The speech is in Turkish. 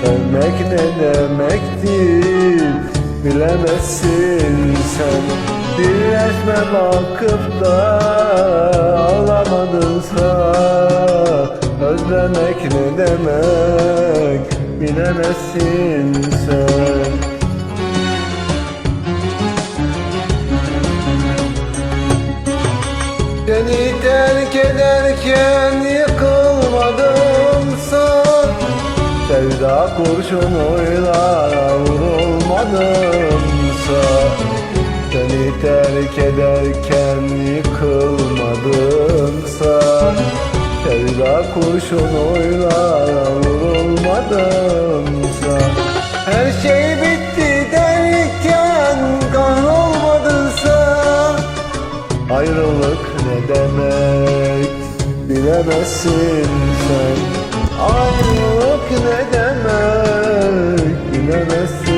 Sevmek ne demektir? Bilemezsin sen. Bakıp da ağlamadınsa Özlemek ne demek? Bilemezsin sen kurşunuyla vurulmadımsa Seni terk ederken yıkılmadımsa Sevda kurşunuyla vurulmadımsa. Her şey bitti derken kahrolmadınsa Ayrılık ne demek bilemezsin sen. Ayrılık ne demek bilemezsin